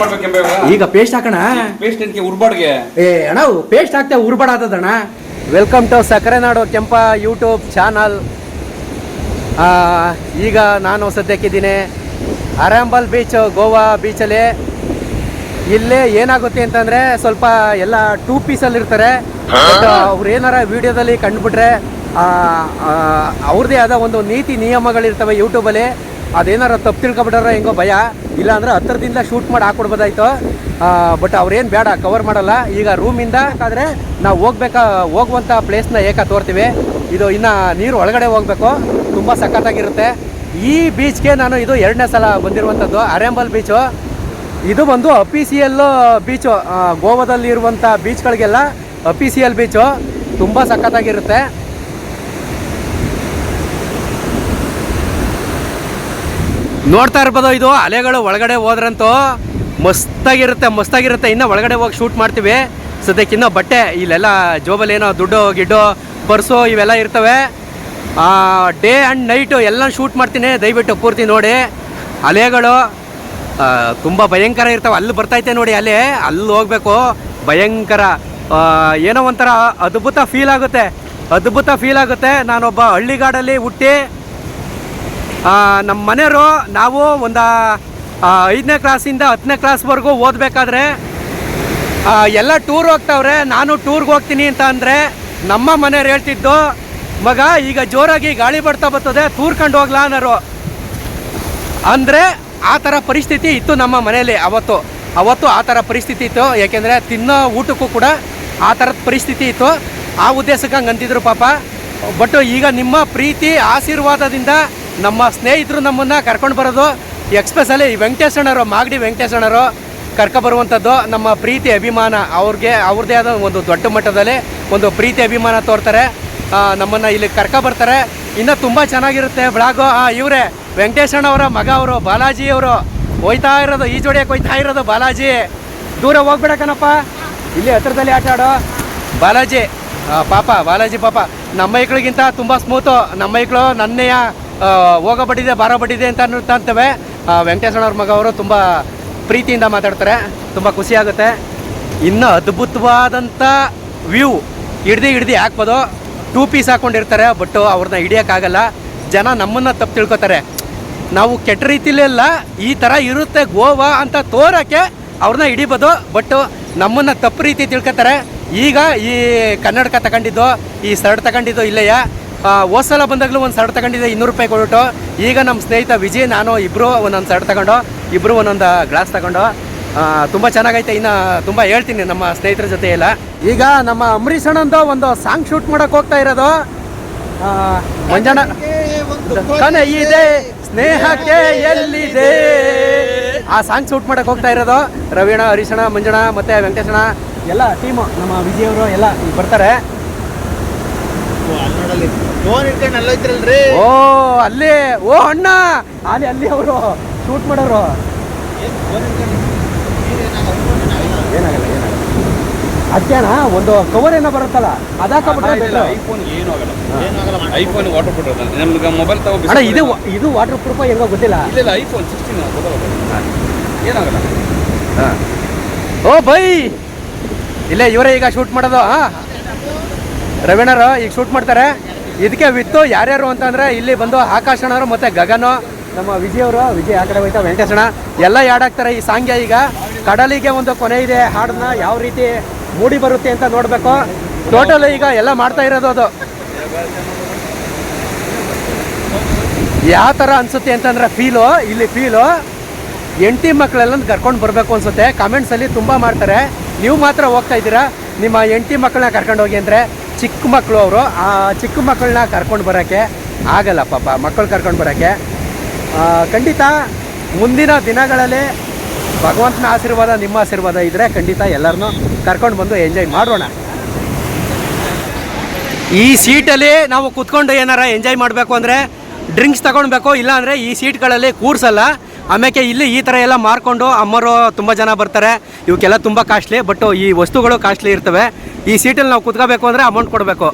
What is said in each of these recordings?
ಮಾಡ್ಬೇಕೆಂಬ ಈಗ ಪೇಸ್ಟ್ ಹಾಕೋಣ. ಪೇಸ್ಟ್ ಉರ್ಬಾಡ್ಗೆ? ಏ ಅಣ್ಣ ಪೇಸ್ಟ್ ಹಾಕ್ತೆ ಉರ್ಬಾಡಾದಣ್ಣ welcome to Sakkarenadu Kempa YouTube channel ಈಗ ನಾನು ಸದ್ಯಕ್ಕಿದ್ದೀನಿ ಅರಾಂಬಲ್ ಬೀಚ್ ಗೋವಾ ಬೀಚಲ್ಲಿ ಇಲ್ಲೇ ಏನಾಗುತ್ತೆ ಅಂತಂದರೆ ಸ್ವಲ್ಪ ಎಲ್ಲ ಟೂ ಪೀಸಲ್ಲಿ ಇರ್ತಾರೆ. ಬಟ್ ಅವ್ರು ಏನಾರ ವಿಡಿಯೋದಲ್ಲಿ ಕಂಡುಬಿಟ್ರೆ ಅವ್ರದ್ದೇ ಆದ ಒಂದು ನೀತಿ ನಿಯಮಗಳಿರ್ತವೆ ಯೂಟ್ಯೂಬಲ್ಲಿ ಅದೇನಾರ ತಪ್ಪು ತಿಳ್ಕೊಬಿಟ್ಟಾರ ಹೆಂಗೋ ಭಯ? ಇಲ್ಲ ಅಂದ್ರೆ ಹತ್ತಿರದಿಂದ ಶೂಟ್ ಮಾಡಿ ಹಾಕ್ಕೊಡ್ಬೋದಾಯ್ತು ಬಟ್ ಅವ್ರೇನು ಬೇಡ ಕವರ್ ಮಾಡಲ್ಲ. ಈಗ ರೂಮಿಂದ ಆದರೆ ನಾವು ಹೋಗ್ಬೇಕಾ ಹೋಗುವಂಥ ಪ್ಲೇಸ್ನ ಏಕ ತೋರ್ತೀವಿ. ಇದು ಇನ್ನು ನೀರು ಒಳಗಡೆ ಹೋಗಬೇಕು. ತುಂಬ ಸಖತ್ತಾಗಿರುತ್ತೆ. ಈ ಬೀಚ್ಗೆ ನಾನು ಇದು ಎರಡನೇ ಸಲ ಬಂದಿರುವಂಥದ್ದು ಅರೆಂಬಲ್ ಬೀಚು ಇದು ಬಂದು ಅಪಿಸಿಯಲ್ ಬೀಚು ಗೋವಾದಲ್ಲಿ ಇರುವಂಥ ಬೀಚ್ಗಳಿಗೆಲ್ಲ ಎಲ್ ಬೀಚು ತುಂಬ ಸಖತ್ತಾಗಿರುತ್ತೆ. ನೋಡ್ತಾ ಇರ್ಬೋದು ಇದು ಅಲೆಗಳು ಒಳಗಡೆ ಹೋದ್ರಂತೂ ಮಸ್ತಾಗಿರುತ್ತೆ ಮಸ್ತಾಗಿರುತ್ತೆ. ಇನ್ನೂ ಒಳಗಡೆ ಹೋಗಿ ಶೂಟ್ ಮಾಡ್ತೀವಿ. ಸದ್ಯಕ್ಕೆ ಇನ್ನೂ ಬಟ್ಟೆ, ಇಲ್ಲೆಲ್ಲ ಜೋಬಲ್ಲಿ ಏನೋ ದುಡ್ಡು, ಗಿಡ್ಡು, ಪರ್ಸು ಇವೆಲ್ಲ ಇರ್ತವೆ. ಡೇ ಆ್ಯಂಡ್ ನೈಟು ಎಲ್ಲ ಶೂಟ್ ಮಾಡ್ತೀನಿ, ದಯವಿಟ್ಟು ಪೂರ್ತಿ ನೋಡಿ. ಅಲೆಗಳು ತುಂಬ ಭಯಂಕರ ಇರ್ತವೆ. ಅಲ್ಲಿ ಬರ್ತೈತೆ ನೋಡಿ ಅಲೆ, ಅಲ್ಲಿ ಹೋಗ್ಬೇಕು. ಭಯಂಕರ ಏನೋ ಒಂಥರ ಅದ್ಭುತ ಫೀಲ್ ಆಗುತ್ತೆ. ಅದ್ಭುತ ಫೀಲ್ ಆಗುತ್ತೆ. ನಾನೊಬ್ಬ ಹಳ್ಳಿಗಾಡಲ್ಲಿ ಹುಟ್ಟಿ ನಮ್ಮ ಮನೆಯವರು ನಾವು ಒಂದು ಐದನೇ ಕ್ಲಾಸಿಂದ ಹತ್ತನೇ ಕ್ಲಾಸ್ವರೆಗೂ ಓದಬೇಕಾದ್ರೆ ಎಲ್ಲ ಟೂರ್ ಹೋಗ್ತಾವ್ರೆ, ನಾನು ಟೂರ್ಗೆ ಹೋಗ್ತೀನಿ ಅಂತ ಅಂದರೆ ನಮ್ಮ ಮನೆಯವ್ರು ಹೇಳ್ತಿದ್ದು, ಮಗ, ಈಗ ಜೋರಾಗಿ ಗಾಳಿ ಬರ್ತಾ ಬರ್ತದೆ, ತೂರ್ಕೊಂಡು ಹೋಗ್ಲಾ ಅನ್ನೋರು. ಅಂದರೆ ಆ ಥರ ಪರಿಸ್ಥಿತಿ ಇತ್ತು ನಮ್ಮ ಮನೆಯಲ್ಲಿ ಅವತ್ತು. ಅವತ್ತು ಆ ಥರ ಪರಿಸ್ಥಿತಿ ಇತ್ತು, ಯಾಕೆಂದರೆ ತಿನ್ನೋ ಊಟಕ್ಕೂ ಕೂಡ ಆ ಥರದ ಪರಿಸ್ಥಿತಿ ಇತ್ತು. ಆ ಉದ್ದೇಶಕ್ಕೆ ಹಂಗೆ ಅಂತಿದ್ರು ಪಾಪ. ಬಟ್ ಈಗ ನಿಮ್ಮ ಪ್ರೀತಿ, ಆಶೀರ್ವಾದದಿಂದ ನಮ್ಮ ಸ್ನೇಹಿತರು ನಮ್ಮನ್ನು ಕರ್ಕೊಂಡು ಬರೋದು ಎಕ್ಸ್ಪ್ರೆಸ್ಸಲ್ಲಿ ವೆಂಕಟೇಶಣ್ಣರು ಮಾಗಡಿ ವೆಂಕಟೇಶಣ್ಣರು ಕರ್ಕೊಬರುವಂಥದ್ದು ನಮ್ಮ ಪ್ರೀತಿ ಅಭಿಮಾನ ಅವ್ರಿಗೆ ಅವ್ರದ್ದೇ ಆದ ಒಂದು ದೊಡ್ಡ ಮಟ್ಟದಲ್ಲಿ ಒಂದು ಪ್ರೀತಿ ಅಭಿಮಾನ ತೋರ್ತಾರೆ. ನಮ್ಮನ್ನು ಇಲ್ಲಿ ಕರ್ಕ ಬರ್ತಾರೆ. ಇನ್ನು ತುಂಬ ಚೆನ್ನಾಗಿರುತ್ತೆ ಬ್ಲಾಗು ಇವರೇ ವೆಂಕಟೇಶಣ್ಣ ಅವರ ಮಗ ಅವರು, ಬಾಲಾಜಿ ಅವರು. ಹೋಯ್ತಾ ಇರೋದು, ಈ ಜೋಡಿಯಕ್ಕೆ ಹೋಯ್ತಾ ಇರೋದು ಬಾಲಾಜಿ. ದೂರ ಹೋಗ್ಬೇಡ ಕಣಪ್ಪ. ಇಲ್ಲಿ ಹತ್ರದಲ್ಲಿ ಆಟ ಆಡೋ ಬಾಲಾಜಿ. ಪಾಪ ಬಾಲಾಜಿ ಪಾಪ. ನಮ್ಮ ಮೈಕ್ಳಿಗಿಂತ ತುಂಬ ಸ್ಮೂತು ನಮ್ಮ ಮೈಕ್ಳು ನನ್ನೆಯ ಹೋಗೋ ಬಡ್ಡಿದೆ ಬಾರೋ ಬಟ್ಟಿದೆ ಅಂತ ಅನ್ನುತ್ತಂತವೆ ಅಂತವೆ. ಅವ್ರ ಮಗ ಅವರು ತುಂಬ ಪ್ರೀತಿಯಿಂದ ಮಾತಾಡ್ತಾರೆ. ತುಂಬ ಖುಷಿಯಾಗುತ್ತೆ ಇನ್ನು ಅದ್ಭುತವಾದಂಥ ವ್ಯೂ ಹಿಡ್ದು ಹಿಡ್ದು ಹಾಕ್ಬೋದು. ಟೂ ಪೀಸ್ ಹಾಕ್ಕೊಂಡಿರ್ತಾರೆ ಬಟ್ ಅವ್ರನ್ನ ಹಿಡಿಯೋಕ್ಕಾಗಲ್ಲ. ಜನ ನಮ್ಮನ್ನು ತಪ್ಪು ತಿಳ್ಕೊತಾರೆ. ನಾವು ಕೆಟ್ಟ ರೀತಿಲೆಲ್ಲ ಈ ಥರ ಇರುತ್ತೆ ಗೋವಾ ಅಂತ ತೋರೋಕ್ಕೆ ಅವ್ರನ್ನ ಹಿಡಿಬೋದು. ಬಟ್ ನಮ್ಮನ್ನು ತಪ್ಪು ರೀತಿ ತಿಳ್ಕೊತಾರೆ. ಈಗ ಈ ಕನ್ನಡಕ ತಗೊಂಡಿದ್ದು, ಈ ಸರ್ಟ್ ತಗೊಂಡಿದ್ದು ಇಲ್ಲೆಯ ಹೋದ ಸಲ ಬಂದಾಗಲೂ ಒಂದು ಸರ್ಟ್ ತಗೊಂಡಿದ್ದೆ, ಇನ್ನೂರು ರೂಪಾಯಿ ಕೊಟ್ಟು ಈಗ ನಮ್ಮ ಸ್ನೇಹಿತ ವಿಜಯ್, ನಾನು ಇಬ್ಬರು ಒಂದೊಂದು ಸರ್ಟ್ ತಗೊಂಡು ಇಬ್ಬರು ಒಂದೊಂದು ಗ್ಲಾಸ್ ತಗೊಂಡು. ತುಂಬ ಚೆನ್ನಾಗೈತೆ. ಇನ್ನು ತುಂಬ ಹೇಳ್ತೀನಿ ನಮ್ಮ ಸ್ನೇಹಿತರ ಜೊತೆ ಎಲ್ಲ. ಈಗ ನಮ್ಮ ಅಂಬರೀಷ್ ಅಣ್ಣಂದು ಒಂದು ಸಾಂಗ್ ಶೂಟ್ ಮಾಡಕ್ಕೆ ಹೋಗ್ತಾ ಇರೋದು. ಮಂಜಣ್ಣ. ಇದೆ, ಸ್ನೇಹಕ್ಕೆ ಎಲ್ಲಿದೆ? ಆ ಸಾಂಗ್ ಶೂಟ್ ಮಾಡಕ್ ಹೋಗ್ತಾ ಇರೋದು. ರವೀಣ ಹರೀಶಣ ಮಂಜಣ್ಣ ಮತ್ತೆ ವೆಂಕಟೇಶಣ್ಣ ಎಲ್ಲ ಟೀಮು ನಮ್ಮ ವಿಜಯ್ ಅವರು ಎಲ್ಲ ಇಲ್ಲಿ ಬರ್ತಾರೆ ಫೋನ್ ಇಟ್ಕೊಂಡು ಅಲ್ಲೋಯ್ತಿರಲ್ರಿ ಓ ಅಲ್ಲಿ ಓ ಅಣ್ಣ! ಅಲ್ಲಿ ಅಲ್ಲಿ ಅವರು ಶೂಟ್ ಮಾಡೋರು. ಏನಾಗಲ್ಲ ಏನಾಗಲ್ಲ. ಅದಕ್ಕೆ ಅಣ್ಣ ಒಂದು ಕವರ್ ಏನೋ ಬರುತ್ತಲ್ಲ ಅದಾಕಬಿಟ್ರೆ. ಐಫೋನ್ ಏನು ಆಗಲ್ಲ. ಐಫೋನ್ ವಾಟರ್ ಪ್ರೂಫ್ ನಮ್ಗೆ ಮೊಬೈಲ್ ತಗೋ ಅಣ್ಣ ಇದು ಇದು ವಾಟರ್ ಪ್ರೂಫ್ ಹೆಂಗೋ ಗೊತ್ತಿಲ್ಲ. ಇಲ್ಲ ಇಲ್ಲ ಐಫೋನ್ ಸಿಕ್ಸ್ಟೀನ್ ಏನಾಗಲ್ಲ ಓ ಬೈ! ಇಲ್ಲೇ ಇವರೇ ಈಗ ಶೂಟ್ ಮಾಡೋದು ಹಾ. ರವೀಣರು ಈಗ ಶೂಟ್ ಮಾಡ್ತಾರೆ. ಇದಕ್ಕೆ ವಿತ್ತು ಯಾರ್ಯಾರು ಅಂತಂದರೆ ಇಲ್ಲಿ ಬಂದು ಆಕಾಶ್ ಅಣ್ಣರು ಮತ್ತೆ ಗಗನು, ನಮ್ಮ ವಿಜಯ್ ಅವರು. ವಿಜಯ್ ಆ ಕಡೆ ಹೋಯ್ತಾ ವೆಂಕಟೇಶಣ್ಣ ಎಲ್ಲ ಹಾಡಾಗ್ತಾರೆ ಈ ಸಾಂಗ್ಯ ಈಗ. ಕಡಲಿಗೆ ಒಂದು ಕೊನೆ ಇದೆ ಹಾಡನ್ನ ಯಾವ ರೀತಿ ಮೂಡಿ ಬರುತ್ತೆ ಅಂತ ನೋಡಬೇಕು. ಟೋಟಲ್ ಈಗ ಎಲ್ಲ ಮಾಡ್ತಾ ಇರೋದು ಅದು. ಯಾವ ಥರ ಅನ್ಸುತ್ತೆ ಅಂತಂದ್ರೆ ಫೀಲು ಇಲ್ಲಿ ಫೀಲು ಎಂಟಿ ಮಕ್ಕಳೆಲ್ಲ ಕರ್ಕೊಂಡು ಬರಬೇಕು ಅನ್ಸುತ್ತೆ. ಕಾಮೆಂಟ್ಸಲ್ಲಿ ತುಂಬ ಮಾಡ್ತಾರೆ. ನೀವು ಮಾತ್ರ ಹೋಗ್ತಾ ಇದ್ದೀರಾ? ನಿಮ್ಮ ಎಂಟಿ ಮಕ್ಕಳನ್ನ ಕರ್ಕೊಂಡು ಹೋಗಿ ಅಂದರೆ ಚಿಕ್ಕ ಮಕ್ಕಳು ಅವರು, ಆ ಚಿಕ್ಕ ಮಕ್ಕಳನ್ನ ಕರ್ಕೊಂಡು ಬರೋಕ್ಕೆ ಆಗಲ್ಲ ಪಾಪ, ಮಕ್ಕಳು ಕರ್ಕೊಂಡು ಬರೋಕ್ಕೆ. ಖಂಡಿತ ಮುಂದಿನ ದಿನಗಳಲ್ಲಿ ಭಗವಂತನ ಆಶೀರ್ವಾದ, ನಿಮ್ಮ ಆಶೀರ್ವಾದ ಇದ್ದರೆ ಖಂಡಿತ ಎಲ್ಲರನ್ನೂ ಕರ್ಕೊಂಡು ಬಂದು ಎಂಜಾಯ್ ಮಾಡೋಣ. ಈ ಸೀಟಲ್ಲಿ ನಾವು ಕುತ್ಕೊಂಡು ಏನಾರ ಎಂಜಾಯ್ ಮಾಡಬೇಕು ಅಂದರೆ, ಡ್ರಿಂಕ್ಸ್ ತಗೊಳ್ಬೇಕು ಇಲ್ಲ ಅಂದರೆ ಈ ಸೀಟ್ಗಳಲ್ಲಿ ಕೂರ್ಸಲ್ಲ. ಆಮೇಲೆ ಇಲ್ಲಿ ಈ ಥರ ಎಲ್ಲ ಮಾರ್ಕೊಂಡು ಅಮ್ಮರು ತುಂಬ ಜನ ಬರ್ತಾರೆ. ಇವಕ್ಕೆಲ್ಲ ತುಂಬ ಕಾಸ್ಟ್ಲಿ ಬಟ್ ಈ ವಸ್ತುಗಳು ಕಾಸ್ಟ್ಲಿ ಇರ್ತವೆ. ಈ ಸೀಟಲ್ಲಿ ನಾವು ಕುತ್ಕೋಬೇಕು ಅಂದರೆ ಅಮೌಂಟ್ ಕೊಡಬೇಕು.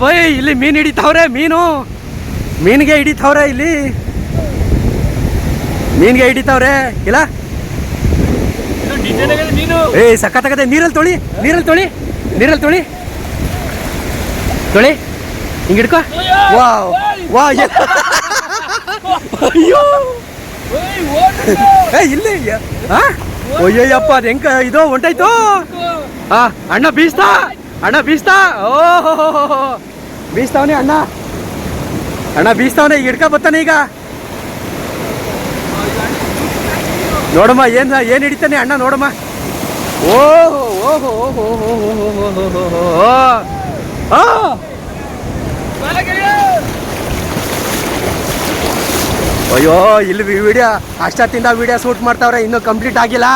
ಬೈ ಇಲ್ಲಿ ಮೀನು ಹಿಡಿತಾವ್ರೆ, ಮೀನು. ಮೀನಿಗೆ ಹಿಡಿತಾವ್ರೆ ಇಲ್ಲಿ. ಮೀನಿಗೆ ಹಿಡಿತಾವ್ರೆ. ಇಲ್ಲ? ಏ, ಸಖತ್ತಾಗದೆ ನೀರಲ್ಲಿ ತೊಳಿ ನೀರಲ್ಲಿ ತೊಳಿ ನೀರಲ್ಲಿ ತೊಳಿ. ತೊಳಿ. ಹಿಂಗೆ ಹಿಡ್ಕೊ. ವಾ ವಾ ಅಯ್ಯೋ. ಏ, ಇಲ್ಲಿ. ಹಾ ಅಯ್ಯಯ್ಯಪ್ಪ ಅದು ಹೆಂಗ ಇದು ಹೊಂಟಾಯ್ತು? ಹಾ ಅಣ್ಣ ಬೀಸ್ತಾ? ಅಣ್ಣ ಬೀಸ್ತಾ? ಓಹೋ ಬೀಸ್ತಾವನೆ ಅಣ್ಣ. ಅಣ್ಣ ಬೀಸ್ತಾವನೆ, ಈಗ ಹಿಡ್ಕ ಬರ್ತಾನೆ ಈಗ. ನೋಡಮ್ಮ, ಏನ್ ಏನ್ ಹಿಡಿತಾನೆ ಅಣ್ಣ, ನೋಡಮ್ಮ. ಓಹೋ ಓಹೋ ಓಹೋ ಓಹೋ ಓಹೋ ಓಹೋ ಆ. ಅಯ್ಯೋ, ಇಲ್ಲಿ ವಿಡಿಯೋ ಅಷ್ಟೊತ್ತಿಂದ ವಿಡಿಯೋ ಶೂಟ್ ಮಾಡ್ತಾವ್ರೆ, ಇನ್ನೂ ಕಂಪ್ಲೀಟ್ ಆಗಿಲ್ಲ.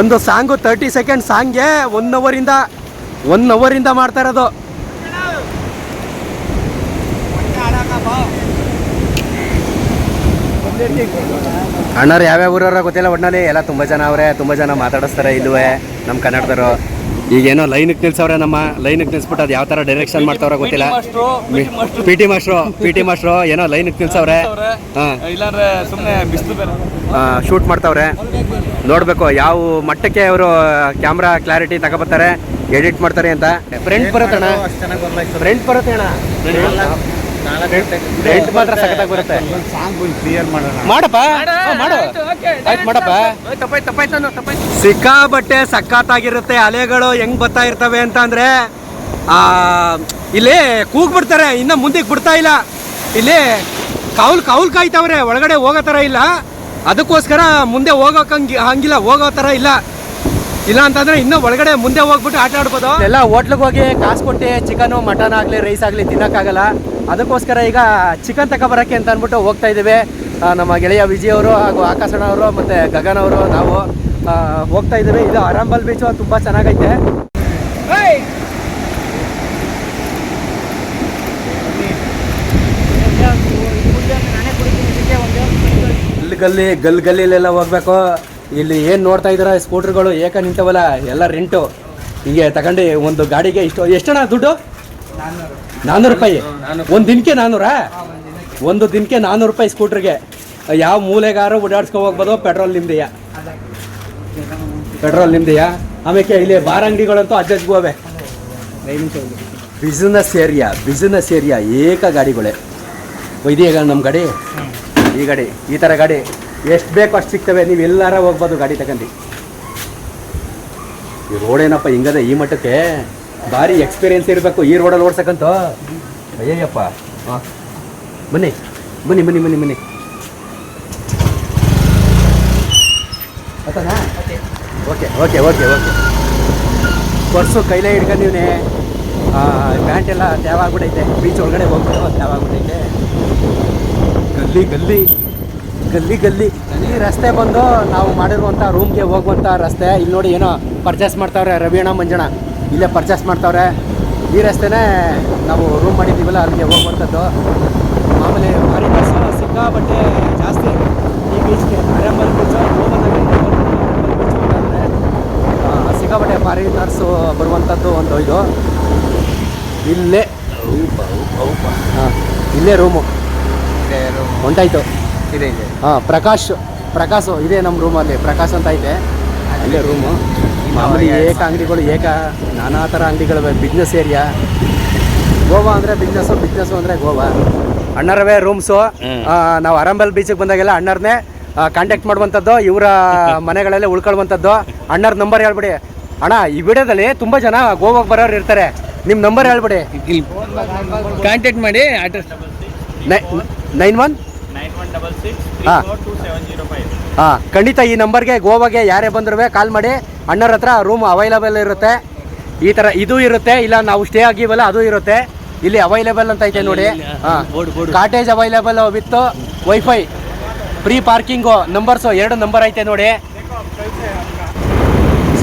ಒಂದು ಸಾಂಗು ತರ್ಟಿ ಸೆಕೆಂಡ್ ಸಾಂಗ್ಗೆ ಒನ್ ಅವರಿಂದ ಒನ್ ಅವರಿಂದ ಮಾಡ್ತಾ ಇರೋದು. ಅಣ್ಣವ್ರು ಯಾವ್ಯಾವ ಊರವ್ರ ಗೊತ್ತಿಲ್ಲ ಒಟ್ಟಿನಲ್ಲಿ ಎಲ್ಲ ತುಂಬ ಜನ ಅವರೇ, ತುಂಬ ಜನ ಮಾತಾಡಿಸ್ತಾರೆ ಇಲ್ಲವೇ ನಮ್ಮ ಕನ್ನಡದವರು. ಈಗೇನೋ ಲೈನಿಗೆ ನಿಲ್ಸವ್ರೆ ನಮ್ಮ ಲೈನಿಗೆ ನಿಲ್ಸ್ಬಿಟ್ಟು ಅದು ಯಾವ ಥರ ಡೈರೆಕ್ಷನ್ ಮಾಡ್ತಾವ್ರೆ ಗೊತ್ತಿಲ್ಲ. P T master P T master ಏನೋ ಲೈನಿಗೆ ನಿಲ್ಸವ್ರೆ. ಹಾಂ. ಇಲ್ಲಾಂದ್ರೆ ಸುಮ್ಮನೆ ಬಿಸಿಲು ಶೂಟ್ ಮಾಡ್ತಾವ್ರೆ. ನೋಡಬೇಕು ಯಾವ ಮಟ್ಟಕ್ಕೆ ಅವರು ಕ್ಯಾಮ್ರಾ ಕ್ಲಾರಿಟಿ ತಗೋಬರ್ತಾರೆ ಎಡಿಟ್ ಮಾಡ್ತಾರೆ ಅಂತ. ಫ್ರೆಂಡ್ ಬರುತ್ತಣ್ಣ. ಫ್ರೆಂಡ್ ಬರುತ್ತೆ ಅಣ್ಣ ಫ್ರೆಂಡ್ ಮಾತ್ರ ಸಖತ್ತಾಗಿ ಬರುತ್ತೆ. ಸಾಂಗ್ ಕ್ಲಿಯರ್ ಮಾಡೋಣ. ಮಾಡಪ್ಪ? ಹಾ, ಮಾಡು. ಆಯ್ತು ಮಾಡಪ್ಪ ಸಿಕ್ಕಾಬಟ್ಟೆ ಸಖತ್ತಾಗಿರುತ್ತೆ ಅಲೆಗಳು ಹೆಂಗ್ ಬರ್ತಾ ಇರ್ತವೆ ಅಂತ ಅಂದ್ರೆ ಆ ಇಲ್ಲಿ ಕೂಗ್ ಬಿಡ್ತಾರೆ ಇನ್ನ ಮುಂದಕ್ಕೆ ಬಿಡ್ತಾ ಇಲ್ಲ. ಇಲ್ಲಿ ಕೌಲ್ ಕೌಲ್ ಕಾಯ್ತಾವ್ರೆ ಒಳಗಡೆ ಹೋಗೋ ಥರ ಇಲ್ಲ. ಅದಕ್ಕೋಸ್ಕರ ಮುಂದೆ ಹೋಗಕ್ ಹಂಗಿ ಹಂಗಿಲ್ಲ ಹೋಗೋ ಥರ ಇಲ್ಲ. ಇಲ್ಲ ಅಂತಂದ್ರೆ ಇನ್ನೂ ಒಳಗಡೆ ಮುಂದೆ ಹೋಗ್ಬಿಟ್ಟು ಆಟ ಆಡ್ಬೋದು. ಎಲ್ಲ ಹೋಟ್ಲಿಗೆ ಹೋಗಿ ಕಾಸು ಕೊಟ್ಟು ಚಿಕನು ಮಟನ್ ಆಗಲಿ ರೈಸ್ ಆಗಲಿ ತಿನ್ನೋಕ್ಕಾಗಲ್ಲ. ಅದಕ್ಕೋಸ್ಕರ ಈಗ ಚಿಕನ್ ತಗೊಬರಕ್ಕೆ ಅಂತ ಅಂದ್ಬಿಟ್ಟು ಹೋಗ್ತಾ ಇದ್ದೀವಿ. ನಮ್ಮ ಗೆಳೆಯ ವಿಜಯ್ ಅವರು ಹಾಗೂ ಆಕಾಶಣ್ಣ ಅವರು ಮತ್ತು ಗಗನ್ ಅವರು ನಾವು ಹೋಗ್ತಾ ಇದ್ದೀವಿ. ಇದು ಅರಂಬಲ್ ಬೀಚು ತುಂಬ ಚೆನ್ನಾಗೈತೆ. ಗಲ್ಲಿ ಗಲ್ಲಿ ಗಲ್ ಗಲ್ಲಿಲೆಲ್ಲ ಹೋಗ್ಬೇಕು. ಇಲ್ಲಿ ಏನು ನೋಡ್ತಾ ಇದ್ದೀರಾ? ಸ್ಕೂಟ್ರ್ಗಳು ಏಕ ನಿಂತವಲ್ಲ, ಎಲ್ಲ ರೆಂಟು. ಹೀಗೆ ತಗೊಂಡು ಒಂದು ಗಾಡಿಗೆ ಇಷ್ಟು ಎಷ್ಟಣ್ಣ ದುಡ್ಡು? ನಾನ್ನೂರು ರೂಪಾಯಿ. ಒಂದು ದಿನಕ್ಕೆ ನಾನ್ನೂರಾ? ಒಂದು ದಿನಕ್ಕೆ ನಾನ್ನೂರು ರೂಪಾಯಿ ಸ್ಕೂಟ್ರಿಗೆ. ಯಾವ ಮೂಲೆಗಾರು ಓಡಾಡ್ಸ್ಕೊ ಹೋಗ್ಬೋದು? ಪೆಟ್ರೋಲ್ ನಿಮ್ದೆಯಾ? ಪೆಟ್ರೋಲ್ ನಿಮ್ದೆಯಾ? ಆಮೇಲೆ ಇಲ್ಲಿ ಬಾರ್ ಅಂಗಡಿಗಳಂತೂ ಅಜ್ಜಜ್ಗುವೆ ಬಿಸ್ನೆಸ್ ಏರಿಯಾ ಬಿಸ್ನೆಸ್ ಏರಿಯಾ, ಏಕ ಗಾಡಿಗಳೇ. ಇದೆಯಾ ನಮ್ಮ ಗಾಡಿ? ಈ ಗಾಡಿ, ಈ ಥರ ಗಾಡಿ. ಎಷ್ಟು ಬೇಕೋ ಅಷ್ಟು ಸಿಗ್ತವೆ. ನೀವು ಎಲ್ಲಾರ ಹೋಗ್ಬೋದು ಗಾಡಿ ತಗೊಂಡು. ಈ ರೋಡ್ ಏನಪ್ಪ ಹಿಂಗದೆ ಈ ಮಟ್ಟಕ್ಕೆ ಭಾರಿ ಎಕ್ಸ್ಪೀರಿಯನ್ಸ್ ಇರಬೇಕು ಈ ರೋಡಲ್ಲಿ ಓಡ್ಸಕ್ಕಂತ. ಅಯ್ಯಯ್ಯಪ್ಪ. ಬನ್ನಿ ಬನ್ನಿ ಬನ್ನಿ ಬನ್ನಿ ಬನ್ನಿ. ಆಯ್ತಾನಾ okay okay okay okay. Purse ಕೈಲೇ ಹಿಡ್ಕೊಂಡಿವ್ನೆ. ಪ್ಯಾಂಟ್ ಎಲ್ಲ ತ್ಯಾವಾಗ್ಬಿಟ್ಟೈತೆ ಬೀಚ್ ಒಳಗಡೆ ಹೋಗ್ಬಿಟ್ಟು ತ್ಯಾವಾಗ್ಬಿಟ್ಟೈತೆ ಗಲ್ಲಿ ಗಲ್ಲಿ. ಗಲ್ಲಿ ಗಲ್ಲಿ. ಈ ರಸ್ತೆ ಬಂದು ನಾವು ಮಾಡಿರುವಂಥ ರೂಮ್ಗೆ ಹೋಗುವಂಥ ರಸ್ತೆ ಇಲ್ಲಿ ನೋಡಿ ಏನೋ ಪರ್ಚೇಸ್ ಮಾಡ್ತಾವ್ರೆ ರವಿಯಣ್ಣ ಮಂಜಣ್ಣ. ಇಲ್ಲೇ ಪರ್ಚೇಸ್ ಮಾಡ್ತಾವ್ರೆ. ಈ ರಸ್ತೆನೇ ನಾವು ರೂಮ್ ಮಾಡಿದ್ದೀವಲ್ಲ ಅಲ್ಲಿಗೆ ಹೋಗುವಂಥದ್ದು. ಮಾಮೂಲಿ ಫಾರಿನರ್ಸು ಸಿಕ್ಕಾಪಟ್ಟೆ ಜಾಸ್ತಿ. ಈ ಬೀಚ್ಗೆ ಅರೆಂಬಲ್ ಬೀಚು ಫಾರಿ ನರ್ಸು ಬರುವಂಥದ್ದು ಒಂದು ಇದು. ಇಲ್ಲೇ. ಹಾಂ ಇಲ್ಲೇ ರೂಮು ಹೊಂಟಾಯ್ತು ಇದೆ ಇದೆ. ಹಾಂ ಪ್ರಕಾಶ್ ಪ್ರಕಾಶ್ ಇದೆ ನಮ್ಮ ರೂಮಲ್ಲಿ ಪ್ರಕಾಶ್ ಅಂತ ಐತೆ. ಅಲ್ಲೇ ರೂಮು ಮಾಮೂಲಿ ಏಕ ಅಂಗಡಿಗಳು ಏಕ ನಾನಾ ಥರ ಅಂಗಡಿಗಳು ಬಿಸ್ನೆಸ್ ಏರಿಯಾ ಗೋವಾ ಅಂದರೆ ಬಿಸ್ನೆಸ್ಸು ಬಿಸ್ನೆಸ್ಸು ಅಂದರೆ ಗೋವಾ. ಅಣ್ಣರವೇ ರೂಮ್ಸು ನಾವು ಅರಂಬಲ್ ಬೀಚಿಗೆ ಬಂದಾಗೆಲ್ಲ ಅಣ್ಣರನ್ನೇ ಕಾಂಟ್ಯಾಕ್ಟ್ ಮಾಡುವಂಥದ್ದು ಇವರ ಮನೆಗಳಲ್ಲೇ ಉಳ್ಕೊಳ್ಳುವಂಥದ್ದು ಅಣ್ಣರ ನಂಬರ್ ಹೇಳ್ಬಿಡಿ. ಅಣ್ಣ ಈ ವಿಡಿಯೋದಲ್ಲಿ ತುಂಬ ಜನ ಗೋವಾಗೆ ಬರೋರು ಇರ್ತಾರೆ. ನಿಮ್ಮ ನಂಬರ್ ಹೇಳ್ಬಿಡಿ. ಕಾಂಟ್ಯಾಕ್ಟ್ ಮಾಡಿ ಅಡ್ರೆಸ್ ನೈನ್ ಒನ್? ಹಾ. ಹಾಂ ಖಂಡಿತ ಈ ನಂಬರ್ಗೆ ಗೋವಾಗೆ ಯಾರೇ ಬಂದ್ರು ಕಾಲ್ ಮಾಡಿ. ಅಣ್ಣರ ಹತ್ರ ರೂಮ್ ಅವೈಲೇಬಲ್ ಇರುತ್ತೆ. ಈ ಥರ ಇದು ಇರುತ್ತೆ. ಇಲ್ಲ ನಾವು ಸ್ಟೇ ಆಗಿವಲ್ಲ ಅದು ಇರುತ್ತೆ. ಇಲ್ಲಿ ಅವೈಲೇಬಲ್ ಅಂತ ಐತೆ ನೋಡಿ. ಹಾಂ cottage available with WiFi free parking numbers ಎರಡು ನಂಬರ್ ಐತೆ ನೋಡಿ.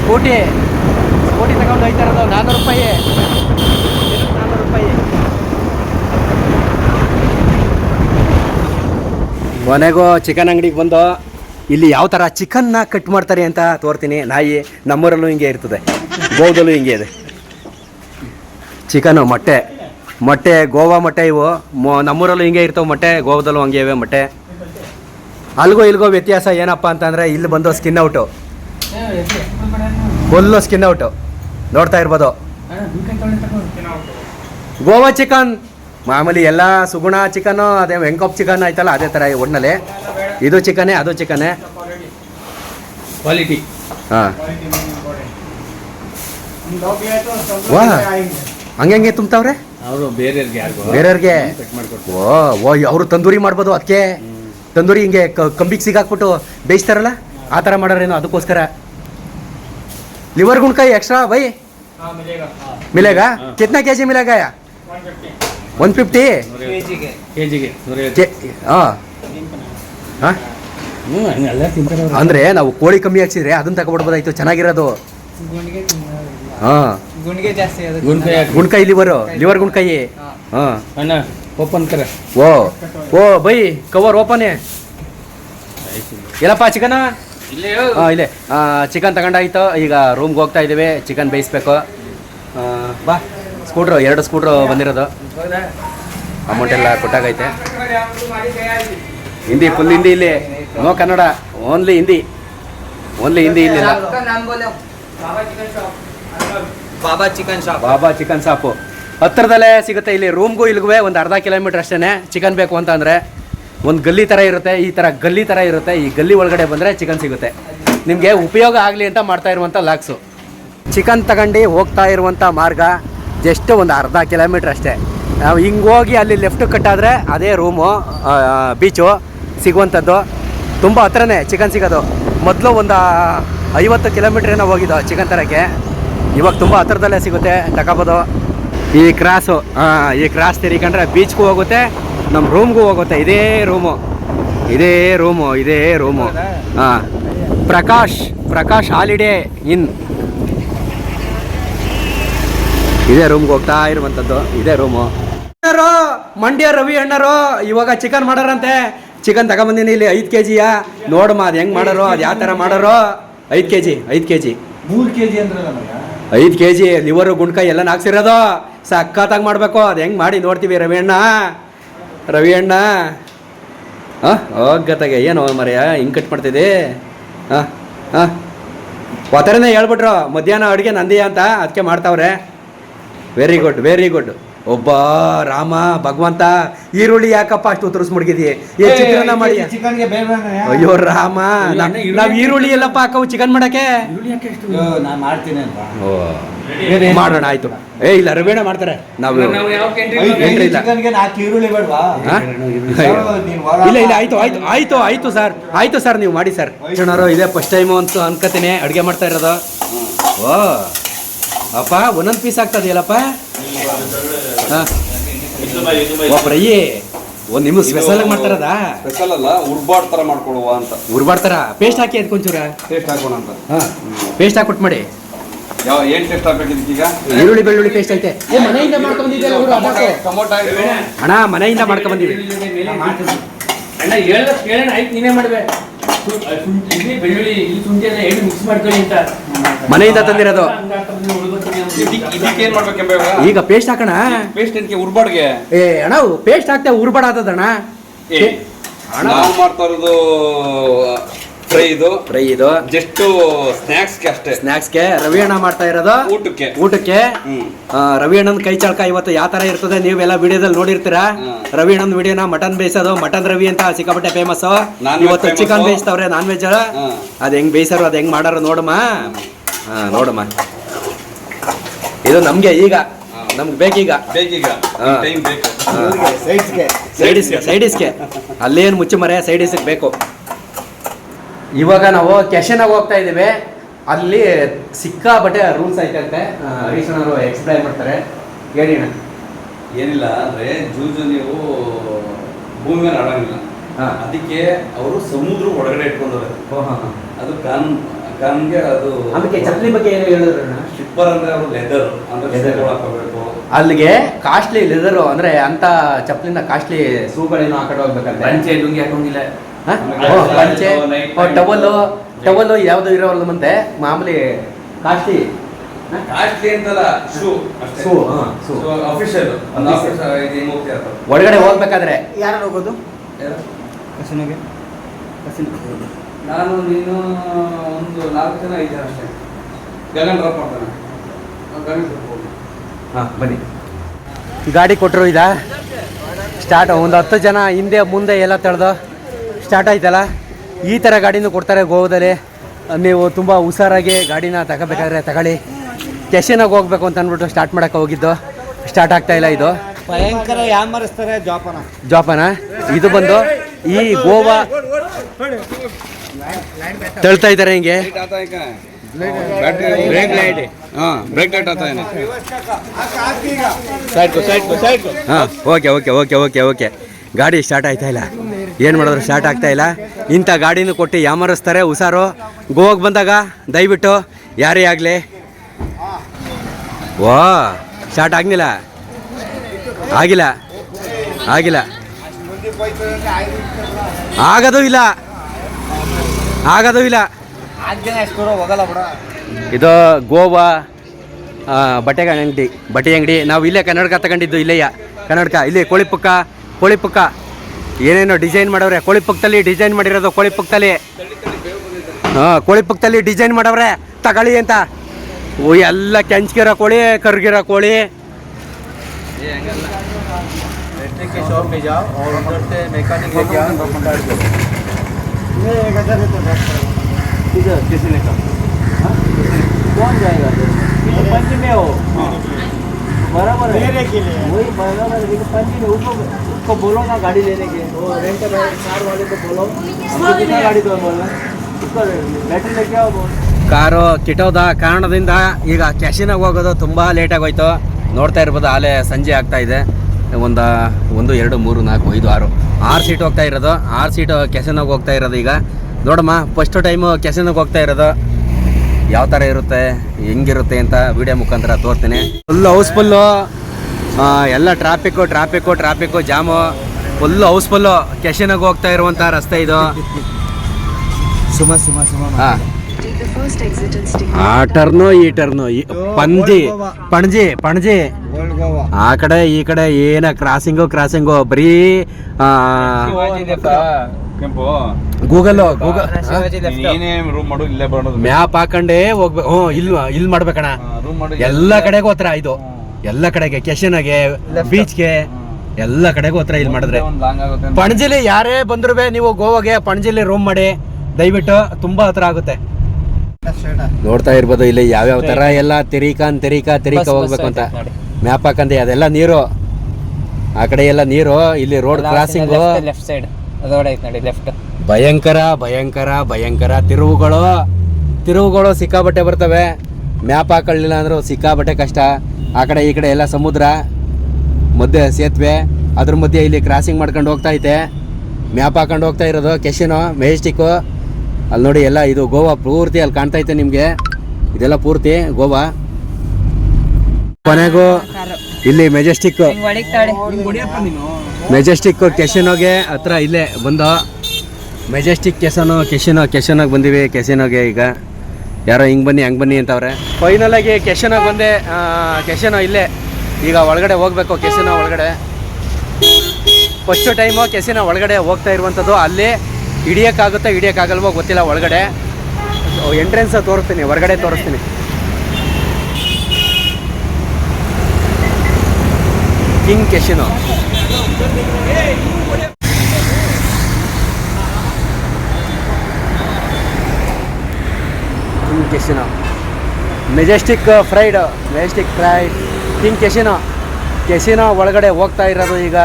ಸ್ಕೂಟಿ ಸ್ಕೂಟಿ ತಗೊಂಡು ಇರೋದು ನಾನ್ನೂರು ರೂಪಾಯಿ ನಾನ್ನೂರು ರೂಪಾಯಿ ಕೊನೆಗೂ ಚಿಕನ್ ಅಂಗಡಿಗೆ ಬಂದು ಇಲ್ಲಿ ಯಾವ ಥರ ಚಿಕನ್ನ ಕಟ್ ಮಾಡ್ತಾರೆ ಅಂತ ತೋರ್ತೀನಿ. ನಾಯಿ ನಮ್ಮೂರಲ್ಲೂ ಹಿಂಗೆ ಇರ್ತದೆ. ಗೋವದಲ್ಲೂ ಹಿಂಗೆ ಇದೆ. ಚಿಕನು ಮೊಟ್ಟೆ. ಮೊಟ್ಟೆ ಗೋವಾ ಮೊಟ್ಟೆ ಇವು. ನಮ್ಮೂರಲ್ಲೂ ಹಿಂಗೆ ಇರ್ತವೆ ಮೊಟ್ಟೆ ಗೋವಾದಲ್ಲೂ ಹಂಗೆ ಇವೆ ಮೊಟ್ಟೆ. ಅಲ್ಗೋ ಇಲ್ಗೋ ವ್ಯತ್ಯಾಸ ಏನಪ್ಪ ಅಂತಂದರೆ ಇಲ್ಲಿ ಬಂದು skin out full skin out ನೋಡ್ತಾ ಇರ್ಬೋದು. ಗೋವಾ ಚಿಕನ್ ಮಾಮೂಲಿ ಎಲ್ಲ ಸುಗುಣ ಚಿಕನ್ ಅದೇ ವೆಂಕಪ್ ಚಿಕನ್ ಆಯ್ತಲ್ಲ ಅದೇ ಥರ ಒಣ್ಣಲ್ಲಿ ಇದು ಚಿಕನೇ ಅದು ಚಿಕನೇ ಕ್ವಾಲಿಟಿ ಹಾಂ. ವಾ. ಹಂಗೆ ತುಂಬ್ತಾವ್ರೆ? ಅವರು ಬೇರೆಯವ್ರಿಗೆ ಓ ಓ ಅವರು ತಂದೂರಿ ಮಾಡ್ಬೋದು ಅದಕ್ಕೆ ತಂದೂರಿ ಹಿಂಗೆ ಕಂಬಿಗೆ ಸಿಗಾಕ್ಬಿಟ್ಟು ಬೇಯಿಸ್ತಾರಲ್ಲ? ಆ ಥರ ಮಾಡೋರೇನು ಅದಕ್ಕೋಸ್ಕರ. ಲಿವರ್ ಗುಣ್ಕಾಯಿ ಎಕ್ಸ್ಟ್ರಾ ಬೈ ಮಿಲೇಗಾ. ಕಿತ್ನಾ ಕೆ ಜಿ ಮಿಲೇಗಾ ಒನ್ ಫಿಫ್ಟಿ ಕೆ ಜಿಗೆ ಹಾಂ? ಹಾಂ ಅಂದರೆ ನಾವು ಕೋಳಿ ಕಮ್ಮಿ ಹಾಕ್ಸಿದ್ರೆ ಅದನ್ನ ತಗೊಬಿಡ್ಬೋದಾಯ್ತು ಚೆನ್ನಾಗಿರೋದು. ಹಾಂ. ಗುಣ್ಕಾಯಿ ಲಿವರು ಲಿವರ್ ಗುಣ್ಕಾಯಿ ಹಾಂ. ಅಣ್ಣ ಓಪನ್ ಕರ. ಓ ಓ ಬೈ ಕವರ್ ಓಪನೇ ಎಲ್ಲಪ್ಪ ಚಿಕನ? ಇಲ್ಲೇ ಹಾಂ ಇಲ್ಲೇ. ಚಿಕನ್ ತಗೊಂಡಾಯ್ತು. ಈಗ ರೂಮ್ಗೆ ಹೋಗ್ತಾ ಇದ್ದೀವಿ. ಚಿಕನ್ ಬೇಯಿಸ್ಬೇಕು. ಬಾ. ಸ್ಕೂಟ್ರು ಎರಡು ಸ್ಕೂಟ್ರು ಬಂದಿರೋದು. ಅಮೌಂಟ್ ಎಲ್ಲ ಕೊಟ್ಟಾಗೈತೆ. ಹಿಂದಿ ಫುಲ್ ಹಿಂದಿ ಇಲ್ಲಿ. No Kannada only Hindi. Only Hindi ಇಲ್ಲಿ Baba chicken shop. Baba chicken shop. ಹತ್ತಿರದಲ್ಲೇ ಸಿಗುತ್ತೆ ಇಲ್ಲಿ. ರೂಮ್ಗೂ ಇಲ್ಗುವೆ ಒಂದು ಅರ್ಧ ಕಿಲೋಮೀಟ್ರ್ ಅಷ್ಟೇ ಚಿಕನ್ ಬೇಕು ಅಂತ ಅಂದರೆ ಒಂದು ಗಲ್ಲಿ ಥರ ಇರುತ್ತೆ. ಈ ಥರ ಗಲ್ಲಿ ಥರ ಇರುತ್ತೆ. ಈ ಗಲ್ಲಿ ಒಳಗಡೆ ಬಂದರೆ ಚಿಕನ್ ಸಿಗುತ್ತೆ. ನಿಮಗೆ ಉಪಯೋಗ ಆಗಲಿ ಅಂತ ಮಾಡ್ತಾ ಇರುವಂಥ ಲಾಕ್ಸು. ಚಿಕನ್ ತಗೊಂಡು ಹೋಗ್ತಾ ಇರುವಂಥ ಮಾರ್ಗ ಜಸ್ಟ್ ಒಂದು ಅರ್ಧ ಕಿಲೋಮೀಟ್ರ್ ಅಷ್ಟೇ. ನಾವು ಹಿಂಗೆ ಹೋಗಿ ಅಲ್ಲಿ ಲೆಫ್ಟ್ ಕಟ್ಟಾದರೆ ಅದೇ ರೂಮು ಬೀಚು ಸಿಗುವಂಥದ್ದು. ತುಂಬ ಹತ್ರನೇ ಚಿಕನ್ ಸಿಗೋದು. ಮೊದಲು ಒಂದು ಐವತ್ತು ಕಿಲೋಮೀಟ್ರ್ ಏನೋ ಹೋಗಿದ್ದು ಚಿಕನ್ ತರೋಕ್ಕೆ. ಇವಾಗ ತುಂಬ ಹತ್ರದಲ್ಲೇ ಸಿಗುತ್ತೆ, ತಗೋಬೋದು. ಈ ಕ್ರಾಸು ಈ ಕ್ರಾಸ್ ತಿರ್ಕೊಂಡ್ರೆ ಬೀಚ್ಗೂ ಹೋಗುತ್ತೆ ನಮ್ಮ ರೂಮ್ಗೂ ಹೋಗುತ್ತೆ. ಇದೇ ರೂಮು ಇದೇ ರೂಮು ಇದೇ ರೂಮು ಹಾಂ ಪ್ರಕಾಶ್ ಪ್ರಕಾಶ್ ಹಾಲಿಡೇ ಇನ್ ಇದೇ ರೂಮ್ಗೆ ಹೋಗ್ತಾ ಇರುವಂಥದ್ದು ಇದೇ ರೂಮು ಅಣ್ಣರು ಮಂಡ್ಯ ರವಿ ಅಣ್ಣರು ಇವಾಗ ಚಿಕನ್ ಮಾಡಾರಂತೆ. ಚಿಕನ್ ತಗೊಂಬಂದಿನಿ ಇಲ್ಲಿ ಐದು ಕೆ ಜಿಯಾ ನೋಡಮ್ಮ ಅದು ಹೆಂಗೆ ಮಾಡೋರು ಅದು ಯಾವ ಥರ ಮಾಡೋರು? ಐದು ಕೆ ಜಿ ಐದು ಕೆ ಜಿ ಮೂರು ಕೆ ಜಿ ಅಂದ್ರೆ ಐದು ಕೆ ಜಿ ಲಿವರು ಗುಂಡ್ಕಾಯಿ ಎಲ್ಲ ಹಾಕ್ಸಿರೋದು ಸಕ್ಕತ್ತಾಗಿ ಮಾಡಬೇಕು ಅದು ಹೆಂಗೆ ಮಾಡಿ ನೋಡ್ತೀವಿ ರವಿ ಅಣ್ಣ. ರವಿ ಅಣ್ಣ. ಹಾಂ ಹೋಗತ್ತಾಗೆ ಏನು ಮರೆಯ ಹಿಂಗೆ ಕಟ್ ಮಾಡ್ತಿದ್ದಿ? ಹಾಂ ಹಾಂ. ಒತ್ತರನೇ ಹೇಳ್ಬಿಟ್ರು ಮಧ್ಯಾಹ್ನ ಅಡುಗೆ ನಂದಿಯ ಅಂತ ಅದಕ್ಕೆ ಮಾಡ್ತಾವ್ರೆ. ವೆರಿ ಗುಡ್ ವೆರಿ ಗುಡ್ ಒಬ್ಬ ರಾಮ ಭಗವಂತ ಈರುಳ್ಳಿ ಯಾಕಪ್ಪ ಅಷ್ಟು ಉತ್ತರಿಸ್ ಮುಡ್ಗಿದೀಯ ಏ ಚಿತ್ರಾನ್ನ ಮಾಡಿ ಅಯ್ಯೋ ರಾಮ ನಾವ್- ಈರುಳ್ಳಿ ಎಲ್ಲಪ್ಪ ಹಾಕವು ಚಿಕನ್ ಮಾಡಕ್ಕೆ? ಮಾಡೋಣ ಆಯ್ತು. ಏ ಇಲ್ಲ ರವೇಣ ಮಾಡ್ತಾರೆ. ನಾವು ಇಲ್ಲ? ಇಲ್ಲ ಆಯ್ತು ಆಯ್ತು ಆಯ್ತು ಆಯ್ತು. ಸರ್. ಆಯ್ತು ಸರ್ ನೀವು ಮಾಡಿ ಸರ್. ಚೆನ್ನಾರು ಇದೇ ಫಸ್ಟ್ ಟೈಮು ಅಂತ ಅನ್ಕೋತೀನಿ ಅಡುಗೆ ಮಾಡ್ತಾ ಇರೋದು. ಓ. ಅಪ್ಪ ಒಂದೊಂದು ಪೀಸ್ ಆಗ್ತದೆಯಲ್ಲಪ್ಪ ಫ್ರೈ ಒಂದು ನಿಮ್ಗೆ ಸ್ಪೆಷಲ್ ಆಗಿ ಮಾಡ್ತಾರದಾ ಸ್ಪೆಷಲ್ ಅಲ್ಲ ಉರ್ಬಾಡ್ ತರ ಮಾಡ್ಕೊಡುವ ಅಂತ ಉರ್ಬಾಡ್ತಾರ ಪೇಸ್ಟ್ ಹಾಕಿ ಅದಕ್ಕೊಂಚೂರ ಪೇಸ್ಟ್ ಹಾಕೋಣ ಅಂತ ಹಾಂ ಪೇಸ್ಟ್ ಹಾಕ್ಬಿಟ್ಟು ಮಾಡಿ ಯಾವ ಏನ್ ಟೇಸ್ಟ್ ಹಾಕ್ಬೇಕು ಈಗ ಈರುಳ್ಳಿ ಬೆಳ್ಳುಳ್ಳಿ ಪೇಸ್ಟ್ ಐತೆ ಏ ಮನೆಯಿಂದ ಅದಾಕು. ಟೊಮೊಟೊ ಅಣ್ಣ ಮನೆಯಿಂದ ಮಾಡ್ಕೊಂಡ್ಬಂದಿವಿ ಅಣ್ಣ ಹೇಳ್ದ ಕೇಳೋಣ ಆಯ್ತು ನೀನೇ ಮಾಡ್ಬೇ ಮನೆಯಿಂದ ತಂದಿರೋದು. ಈಗ ಪೇಸ್ಟ್ ಹಾಕೋಣ. ಪೇಸ್ಟ್ ಏನಕ್ಕೆ? ಉರ್ಬಾಡ್ಗೆ ಏ ಅಣ್ಣ ಪೇಸ್ಟ್ ಹಾಕ್ತೇವೆ ಉರ್ಬಾಡ್ ಆತದಣ್ಣ ಮಾಡ್ತಾ ಇರೋದು ಫ್ರೈ ಇದು. ಫ್ರೈ ಇದು. ಜಸ್ಟ್ ಸ್ನ್ಯಾಕ್ಸ್ಗೆ ಅಷ್ಟೇ. ಸ್ನ್ಯಾಕ್ಸ್ಗೆ ರವಿ ಅಣ್ಣ ಮಾಡ್ತಾ ಇರೋದು. ಊಟಕ್ಕೆ. ಊಟಕ್ಕೆ. ರವಿ ಅಣ್ಣನ ಕೈ ಚಳಕ ಇವತ್ತು ಯಾವ ತರ ಇರ್ತದೆ ನೀವೆಲ್ಲ ವಿಡಿಯೋದಲ್ಲಿ ನೋಡಿರ್ತೀರಾ. ರವಿ ಅಣ್ಣನ ವಿಡಿಯೋನ ಮಟನ್ ಬೇಯಿಸೋದು ಮಟನ್ ರವಿ ಅಂತ ಸಿಕ್ಕಾಪಟ್ಟೆ ಫೇಮಸ್ ಇವತ್ತು ಚಿಕನ್ ಬೇಯಿಸ್ತಾವ್ರೆ ನಾನ್ ವೆಜ್. ಅದ್ ಹೆಂಗ್ ಬೇಯಿಸಾರು ಅದ್ ಹೆಂಗ್ ಮಾಡಾರ ನೋಡಮ್ಮ ಹಾ ನೋಡಮ್ಮ ಇದು ನಮ್ಗೆ ಈಗ. ನಮ್ಗೆ ಬೇಕೀಗ. ಬೇಕೀಗ. ಸೈಡಿಸ್ಗೆ ಸೈಡಿಸ್ಗೆ ಅಲ್ಲೇನು ಮುಚ್ಚು ಮರೆ ಸೈಡಿಸ್ಗೆ ಬೇಕು. ಇವಾಗ ನಾವು ಕೆಶನಾಗ ಹೋಗ್ತಾ ಇದ್ದೀವಿ ಅಲ್ಲಿ ಸಿಕ್ಕಾಬಟ್ಟೆ ರೂಲ್ಸ್ ಐತಂತೆ ಹರೀಶ್ ಅವರು ಎಕ್ಸ್ಪ್ಲೈನ್ ಮಾಡ್ತಾರೆ. ಹೇಳಿ ಅಣ್ಣ. ಏನಿಲ್ಲ ಅಂದ್ರೆ ಜೂಜು ನೀವು ಭೂಮಿ ಮೇಲೆ ಆಡೋಂಗಿಲ್ಲ. ಹಾ. ಅದಕ್ಕೆ ಅವರು ಸಮುದ್ರ ಒಳಗಡೆ ಇಟ್ಕೊಂಡವ್ರೆ. ಅದು ಕಾನ್ ಕಾನ್ಗೆ ಅದು ಅದಕ್ಕೆ ಚಪ್ಪಲಿ ಬಗ್ಗೆ ಏನು ಹೇಳಿದ್ರು ಶಿಪ್ಪರ್ ಅಂದ್ರೆ ಅವರು ಲೆದರ್ ಅಂದ್ರೆ ಹಾಕೋಬೇಕು. ಅಲ್ಲಿಗೆ ಕಾಸ್ಟ್ಲಿ ಲೆದರು ಅಂದ್ರೆ ಅಂತ ಚಪ್ಪಲಿನ ಕಾಸ್ಟ್ಲಿ ಸೂಗಳೇನು ಹಾಕೊಂಡು ಹೋಗ್ಬೇಕಂತ. ಅಂಚೆ ಲುಂಗಿ ಹಾಕೊಂಗಿಲ್ಲ. ಪಂಚೆ? ಓ, ಟವಲ್ಲು ಟವಲ್ಲು ಯಾವುದು ಇರೋಲ್ಲ ಮತ್ತೆ ಮಾಮೂಲಿ ಕಾಸ್ಟ್ಲಿ ಕಾಸ್ಟ್ಲಿ ಅಂತಲ್ಲ ಶೂ ಶೂ ಶೂ. ಅಫಿಷಿಯಲ್ ಒಳಗಡೆ ಹೋಗ್ಬೇಕಾದ್ರೆ. ಯಾರು ಹೋಗೋದು? ಕಸನಿಗೆ. ನಾನು ನೀನು ಒಂದು ನಾಲ್ಕು ಜನ ಐದು ಜನ ಅಷ್ಟೇ. ಗಗನ್ ಡ್ರಾಪ್ ಮಾಡ್ತಾನೆ. ಗಗನ್ ಹಾಂ ಬನ್ನಿ. ಗಾಡಿ ಕೊಟ್ಟರು ಇದಾ? ಸ್ಟಾರ್ಟ್ ಒಂದು ಹತ್ತು ಜನ ಹಿಂದೆ ಮುಂದೆ ಎಲ್ಲ ತಳ್ದು. ಸ್ಟಾರ್ಟ್ ಆಯ್ತಲ್ಲ? ಈ ಥರ ಗಾಡಿನೂ ಕೊಡ್ತಾರೆ ಗೋವಾದಲ್ಲಿ. ನೀವು ತುಂಬ ಹುಷಾರಾಗಿ ಗಾಡಿನ ತಗೋಬೇಕಾದ್ರೆ ತಗೊಳ್ಳಿ. ಕೆಶನಾಗಿ ಹೋಗ್ಬೇಕು ಅಂತ ಅಂದ್ಬಿಟ್ಟು ಸ್ಟಾರ್ಟ್ ಮಾಡೋಕೆ ಹೋಗಿದ್ದು. ಸ್ಟಾರ್ಟ್ ಆಗ್ತಾ ಇಲ್ಲ ಇದು. ಭಯಂಕರ ಯಾಮರಿಸ್ತಾರೆ ಜಾಪನ. ಜಾಪನ? ಇದು ಬಂದು ಈ ಗೋವಾ ತಳ್ತಾ ಇದ್ದಾರೆ ಹಿಂಗೆ. Okay okay okay okay okay. ಗಾಡಿ ಸ್ಟಾರ್ಟ್ ಆಯ್ತಾ ಇಲ್ಲ? ಏನು ಮಾಡಿದ್ರು ಸ್ಟಾರ್ಟ್ ಆಗ್ತಾ ಇಲ್ಲ. ಇಂಥ ಗಾಡಿನೂ ಕೊಟ್ಟು ಯಾಮರಿಸ್ತಾರೆ ಹುಷಾರು. ಗೋವಾಗೆ ಬಂದಾಗ ದಯವಿಟ್ಟು ಯಾರೇ ಆಗಲಿ. ಓ ಸ್ಟಾರ್ಟ್ ಆಗಲಿಲ್ಲ. ಆಗಿಲ್ಲ. ಆಗಿಲ್ಲ. ಆಗೋದು ಇಲ್ಲ. ಆಗೋದು ಇಲ್ಲ. ಇದು ಗೋವಾ ಬಟ್ಟೆ ಅಂಗಡಿ ಬಟ್ಟೆ ಅಂಗಡಿ ನಾವು ಇಲ್ಲೇ ಕನ್ನಡಕ ತಗೊಂಡಿದ್ದು ಇಲ್ಲೆಯ ಕನ್ನಡಕ, ಇಲ್ಲಿ ಕೋಳಿಪುಕ್ಕ ಕೋಳಿಪುಕ್ಕ. ಏನೇನೋ ಡಿಸೈನ್ ಮಾಡವ್ರೆ? ಕೋಳಿಪುಕ್ಕದಲ್ಲಿ ಡಿಸೈನ್ ಮಾಡಿರೋದು ಕೋಳಿ ಪಕ್ಕದಲ್ಲಿ. ಹಾಂ ಕೋಳಿಪುಕ್ಕದಲ್ಲಿ ಡಿಸೈನ್ ಮಾಡವ್ರೆ. ತಗೊಳ್ಳಿ ಅಂತ. ಓ, ಎಲ್ಲ ಕೆಂಚ್ಗಿರೋ ಕೋಳಿ, ಕರ್ಗಿರೋ ಕೋಳಿ. के बराबर है मेरे के लिए वही बराबर है लेकिन पंच में उसको उसको बोलो ना गाड़ी लेने के वो रेंट कार वाले को बोलो हमको कितना गाड़ी तो बोलना उसको बैटरी लेके आओ बोल ಕಾರು ಕೆಟ್ಟೋದ ಕಾರಣದಿಂದ ಈಗ ಕ್ಯಾಶಿನಾಗ ಹೋಗೋದು ತುಂಬ ಲೇಟಾಗಿ ಹೋಯ್ತು ನೋಡ್ತಾ ಇರ್ಬೋದು ಆಲೆ ಸಂಜೆ ಆಗ್ತಾ ಇದೆ ಒಂದು ಒಂದು ಎರಡು ಮೂರು ನಾಲ್ಕು ಐದು ಆರು ಆರು ಸೀಟ್ ಹೋಗ್ತಾ ಇರೋದು ಆರು ಸೀಟು ಕ್ಯಾಶಿನಾಗ ಹೋಗ್ತಾ ಇರೋದು ಈಗ ನೋಡಮ್ಮ ಫಸ್ಟ್ ಟೈಮು ಕ್ಯಾಶಿನಾಗ ಹೋಗ್ತಾ ಇರೋದು ಯಾವ ಥರ ಇರುತ್ತೆ ಹೆಂಗಿರುತ್ತೆ ಅಂತ ವಿಡಿಯೋ ಮುಖಾಂತರ ತೋರ್ತೀನಿ. ಫುಲ್ ಹೌಸ್ಫುಲ್ಲು ಎಲ್ಲ traffic traffic traffic jam full houseful ಕೆಶನಾಗ ಹೋಗ್ತಾ ಇರುವಂಥ ರಸ್ತೆ ಇದು. ಸುಮ ಸುಮ ಸುಮ ಹಾಂ. ಆ ಟರ್ನು ಈ ಟರ್ನು ಈ ಪಂಜಿ ಪಣಜಿ ಪಣಜಿ ಆ ಕಡೆ ಈ ಕಡೆ ಏನ ಕ್ರಾಸಿಂಗು ಕ್ರಾಸಿಂಗು ಬರೀ ಕೆಂಪು. ಗೂಗಲ್ ಗೂಗಲ್ ಏನೇ ರೂಮ್ ಮಾಡು ಇಲ್ಲೇ ಬರೋದು ಮ್ಯಾಪ್ ಹಾಕೊಂಡೇ ಹೋಗ್ಬೇಕು ಹ್ಞೂ ಇಲ್ಲಿ ಇಲ್ಲಿ ಮಾಡ್ಬೇಕಣ. ರೂಮ್ ಮಾಡು ಎಲ್ಲ ಕಡೆಗೂ ಹತ್ರ ಇದು. ಎಲ್ಲ ಕಡೆಗೆ ಕೆಶನಾಗೆ ಬೀಚ್ಗೆ ಎಲ್ಲ ಕಡೆಗೂ ಹತ್ರ ಇಲ್ಲಿ ಮಾಡಿದ್ರೆ. ಒಂದು ಲಾಂಗ್ ಆಗುತ್ತೆ ಪಣಜಿಲಿ ಯಾರೇ ಬಂದ್ರು ನೀವು ಗೋವಾಗೆ ಪಣಜಿಲಿ ರೂಮ್ ಮಾಡಿ. ದಯವಿಟ್ಟು ತುಂಬಾ ಹತ್ರ ಆಗುತ್ತೆ. ನೋಡ್ತಾ ಇರ್ಬೋದು ಇಲ್ಲಿ ಯಾವ್ಯಾವ ತರ ಎಲ್ಲ ತೆರೀಕಾನ್ ತೆರೀಕಾ ತೆರೀಕಾ ಹೋಗ್ಬೇಕು ಅಂತ. ಮ್ಯಾಪ್ ಹಾಕಂದೆ ಅದೆಲ್ಲ ನೀರು. ಆ ಕಡೆ ಎಲ್ಲ ನೀರು ಇಲ್ಲಿ road crossing left side road ಐತೆ ನೋಡಿ ಲೆಫ್ಟ್ ಭಯಂಕರ ಭಯಂಕರ ಭಯಂಕರ ತಿರುವುಗಳು. ತಿರುವುಗಳು ಸಿಕ್ಕಾಬಟ್ಟೆ ಬರ್ತವೆ. ಮ್ಯಾಪ್ ಹಾಕೊಳ್ಳಿಲ್ಲ ಅಂದ್ರೆ ಸಿಕ್ಕಾಬಟ್ಟೆ ಕಷ್ಟ. ಆ ಕಡೆ ಈ ಕಡೆ ಎಲ್ಲ ಸಮುದ್ರ ಮಧ್ಯೆ ಸೇತುವೆ. ಅದ್ರ ಮಧ್ಯೆ ಇಲ್ಲಿ ಕ್ರಾಸಿಂಗ್ ಮಾಡ್ಕೊಂಡು ಹೋಗ್ತಾ ಐತೆ. ಮ್ಯಾಪ್ ಹಾಕೊಂಡು ಹೋಗ್ತಾ ಇರೋದು ಕೆಶಿನೋ ಮೆಜೆಸ್ಟಿಕ್ಕು ಅಲ್ಲಿ ನೋಡಿ ಎಲ್ಲ ಇದು ಗೋವಾ ಪೂರ್ತಿ ಅಲ್ಲಿ ಕಾಣ್ತಾ ಐತೆ ನಿಮಗೆ. ಇದೆಲ್ಲ ಪೂರ್ತಿ ಗೋವಾ. ಕೊನೆಗೂ ಇಲ್ಲಿ ಮೆಜೆಸ್ಟಿಕ್ ಮೆಜೆಸ್ಟಿಕ್ ಕೆಶಿನೋಗೆ ಹತ್ರ ಇಲ್ಲೇ ಬಂದು. ಮೆಜೆಸ್ಟಿಕ್ ಕೆಸನೋ ಕೆಶಿನೋ ಕೆಶನಾಗ ಬಂದಿವಿ. ಕೆಸಿನೋಗೆ ಈಗ ಯಾರೋ ಹಿಂಗೆ ಬನ್ನಿ, ಹಂಗೆ ಬನ್ನಿ ಅಂತವ್ರೆ. ಫೈನಲ್ ಆಗಿ ಕೆಶನಾಗ ಬಂದೆ. ಕೆಶನೋ ಇಲ್ಲೇ. ಈಗ ಒಳಗಡೆ ಹೋಗ್ಬೇಕು ಕೆಸಿನೋ ಒಳಗಡೆ. ಫಸ್ಟು ಟೈಮು ಕೆಸಿನೋ ಒಳಗಡೆ ಹೋಗ್ತಾ ಇರುವಂಥದ್ದು. ಅಲ್ಲಿ ಹಿಡಿಯೋಕ್ಕಾಗುತ್ತೋ, ಹಿಡಿಯೋಕ್ಕಾಗಲ್ವೋ ಗೊತ್ತಿಲ್ಲ ಒಳಗಡೆ. ಎಂಟ್ರೆನ್ಸ್ ತೋರಿಸ್ತೀನಿ, ಹೊರಗಡೆ ತೋರಿಸ್ತೀನಿ. King Casino King Majestic Fried Majestic Fried King Casino casino ಒಳಗಡೆ ಹೋಗ್ತಾ ಇರೋದು ಈಗ.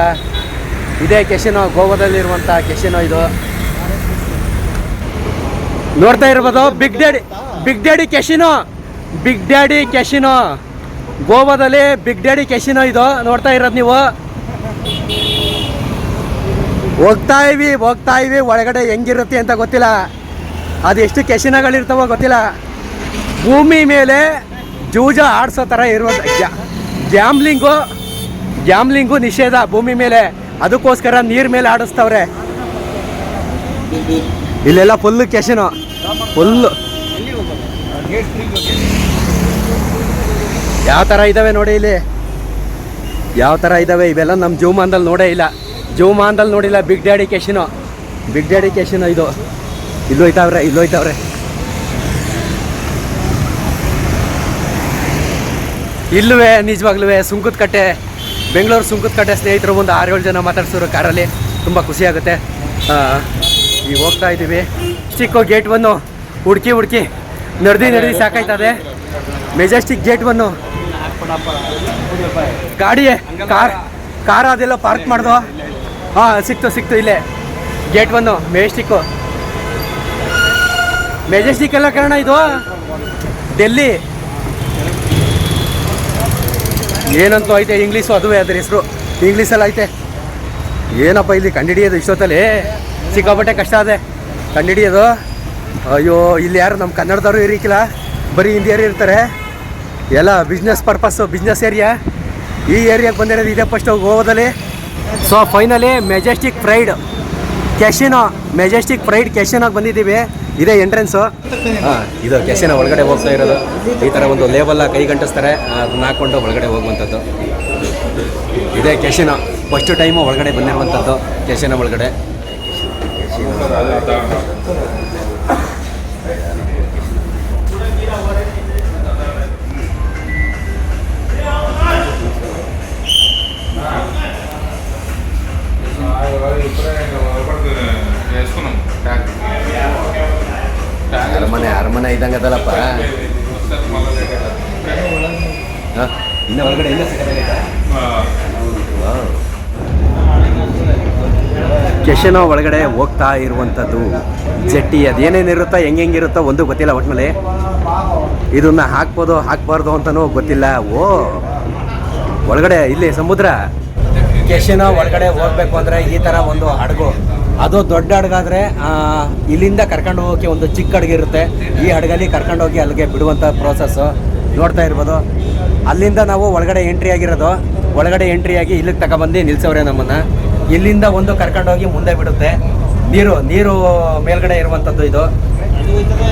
ಇದೇ ಕೆಶಿನೋ ಗೋವಾದಲ್ಲಿರುವಂಥ ಕೆಶಿನೋ ಇದು. ನೋಡ್ತಾ ಇರ್ಬೋದು Big Daddy Big Daddy Casino Big Daddy Casino ಗೋವಾದಲ್ಲಿ ಬಿಗ್ ಡ್ಯಾಡಿ ಕೆಸಿನೋ ಇದು. ನೋಡ್ತಾ ಇರೋದು ನೀವು. ಹೋಗ್ತಾ ಇವಿ ಹೋಗ್ತಾ ಇವಿ. ಒಳಗಡೆ ಹೆಂಗಿರುತ್ತೆ ಅಂತ ಗೊತ್ತಿಲ್ಲ. ಅದು ಎಷ್ಟು ಕೆಶಿನಗಳಿರ್ತಾವೋ ಗೊತ್ತಿಲ್ಲ. ಭೂಮಿ ಮೇಲೆ ಜೂಜ ಆಡಿಸೋ ಥರ ಇರುವ ಗ್ಯಾಮ್ಲಿಂಗು ಗ್ಯಾಮ್ಲಿಂಗು ನಿಷೇಧ ಭೂಮಿ ಮೇಲೆ. ಅದಕ್ಕೋಸ್ಕರ ನೀರು ಮೇಲೆ ಆಡಿಸ್ತವ್ರೆ. ಇಲ್ಲೆಲ್ಲ ಫುಲ್ಲು ಕೆಶಿನೋ ಫುಲ್ಲು ಯಾವ ಥರ ಇದ್ದಾವೆ ನೋಡಿ ಇಲ್ಲಿ. ಯಾವ ಥರ ಇದ್ದಾವೆ ಇವೆಲ್ಲ ನಮ್ಮ ಜೂಮಾನ್ದಲ್ಲಿ ನೋಡೇ ಇಲ್ಲ. ಜೂಮಾನ್ದಲ್ಲಿ ನೋಡಿಲ್ಲ Big Daddy casino Big Daddy casino ಇದು. ಇಲ್ಲೋಯ್ತಾವ್ರೆ ಇಲ್ಲೋಯ್ತಾವ್ರೆ. ಇಲ್ಲವೇ ನಿಜವಾಗ್ಲೂ ಸುಂಕದ ಕಟ್ಟೆ ಬೆಂಗಳೂರು ಸುಂಕದ ಕಟ್ಟೆ ಸ್ನೇಹಿತರು ಒಂದು ಆರು ಏಳು ಜನ ಮಾತಾಡ್ಸೋರು ಕಾರಲ್ಲಿ. ತುಂಬ ಖುಷಿ ಆಗುತ್ತೆ. ಈಗ ಹೋಗ್ತಾ ಇದ್ದೀವಿ. ಚಿಕ್ಕ ಗೇಟ್ ಒನ್ನು ಹುಡುಕಿ ಹುಡುಕಿ. ನಡೆದಿ ನಡೆದಿ ಸಾಕಾಯ್ತದೆ. ಮೆಜೆಸ್ಟಿಕ್ ಗೇಟ್ ಒನ್ನು ಗಾಡಿ ಕಾರ್ ಕಾರ್ ಅದೆಲ್ಲ ಪಾರ್ಕ್ ಮಾಡ್ದು. ಹಾಂ, ಸಿಕ್ತು ಸಿಕ್ತು ಇಲ್ಲೇ. ಗೇಟ್ ಒನ್ನು ಮೆಜೆಸ್ಟಿಕ್ಕು ಮೆಜೆಸ್ಟಿಕ್ ಎಲ್ಲ ಕಾರಣ ಇದು? ಡೆಲ್ಲಿ ಏನಂತೂ ಐತೆ ಇಂಗ್ಲೀಷು ಅದುವೇ ಅದ್ರ ಹೆಸರು. ಇಂಗ್ಲೀಷಲ್ಲಿ ಐತೆ. ಏನಪ್ಪ ಇಲ್ಲಿ ಕಂಡಿಡಿಯೋದು ಇಷ್ಟೊತ್ತಲ್ಲಿ? ಸಿಕ್ಕಾಪಟ್ಟೆ ಕಷ್ಟ ಅದೇ. ಕಂಡಿಡಿಯೋದು ಅಯ್ಯೋ, ಇಲ್ಲಿ ಯಾರು ನಮ್ಮ ಕನ್ನಡದವರು ಇರಿಕಿಲ್ಲ. ಬರೀ ಹಿಂದಿಯರು ಇರ್ತಾರೆ. ಎಲ್ಲ ಬಿಸ್ನೆಸ್ ಪರ್ಪಸ್ಸು ಬಿಸ್ನೆಸ್ ಏರಿಯಾ ಈ ಏರಿಯಾಗೆ ಬಂದಿರೋದು ಇದೆ ಫಸ್ಟ್ ಗೋವಾದಲ್ಲಿ so finally Majestic Fried casino Majestic Fried ಕ್ಯಾಶಿನೋಗೆ ಬಂದಿದ್ದೀವಿ. ಇದೇ ಎಂಟ್ರೆನ್ಸು ಇದು ಕ್ಯಾಶಿನೋ ಒಳಗಡೆ ಹೋಗ್ತಾ ಇರೋದು. ಈ ಥರ ಒಂದು ಲೇಬಲ್ಲ ಕೈ ಗಂಟಿಸ್ತಾರೆ ಅದನ್ನ ಹಾಕ್ಕೊಂಡು ಒಳಗಡೆ ಹೋಗುವಂಥದ್ದು. ಇದೇ ಕ್ಯಾಶಿನೋ ಫಸ್ಟ್ ಟೈಮು ಒಳಗಡೆ ಬಂದಿರುವಂಥದ್ದು ಕ್ಯಾಶಿನೋ ಒಳಗಡೆ. ಅರಮನೆ ಅರಮನೆ ಇದ್ದಂಗೆ ಅದಲ್ಲಪ್ಪ? ಇನ್ನ ಒಳಗಡೆ ಇಲ್ಲ ಕೆಶನೋ ಒಳಗಡೆ ಹೋಗ್ತಾ ಇರುವಂಥದ್ದು. ಜಟ್ಟಿ ಅದೇನೇನಿರುತ್ತೋ ಹೆಂಗಿರುತ್ತೋ ಒಂದು ಗೊತ್ತಿಲ್ಲ ಒಟ್ಟಿನಲ್ಲಿ ಇದನ್ನ ಹಾಕ್ಬೋದು ಹಾಕ್ಬಾರ್ದು ಅಂತನೂ ಗೊತ್ತಿಲ್ಲ. ಓ ಒಳಗಡೆ ಇಲ್ಲಿ ಸಮುದ್ರ. ಕೆಶನೋ ಒಳಗಡೆ ಹೋಗ್ಬೇಕು ಅಂದರೆ ಈ ಥರ ಒಂದು ಹಡಗು. ಅದು ದೊಡ್ಡ ಹಡಗಾದ್ರೆ ಇಲ್ಲಿಂದ ಕರ್ಕೊಂಡು ಹೋಗೋಕೆ ಒಂದು ಚಿಕ್ಕ ಹಡಗಿರುತ್ತೆ ಈ ಹಡಗಲ್ಲಿ ಕರ್ಕೊಂಡು ಹೋಗಿ ಅಲ್ಲಿಗೆ ಬಿಡುವಂಥ ಪ್ರೋಸೆಸ್ಸು ನೋಡ್ತಾ ಇರ್ಬೋದು. ಅಲ್ಲಿಂದ ನಾವು ಒಳಗಡೆ ಎಂಟ್ರಿ ಆಗಿರೋದು. ಒಳಗಡೆ ಎಂಟ್ರಿ ಆಗಿ ಇಲ್ಲಿಗೆ ತಗೊಂಬಂದು ನಿಲ್ಸವ್ರೆ ನಮ್ಮನ್ನು. ಇಲ್ಲಿಂದ ಒಂದು ಕರ್ಕೊಂಡೋಗಿ ಮುಂದೆ ಬಿಡುತ್ತೆ. ನೀರು ನೀರು ಮೇಲ್ಗಡೆ ಇರುವಂಥದ್ದು ಇದು.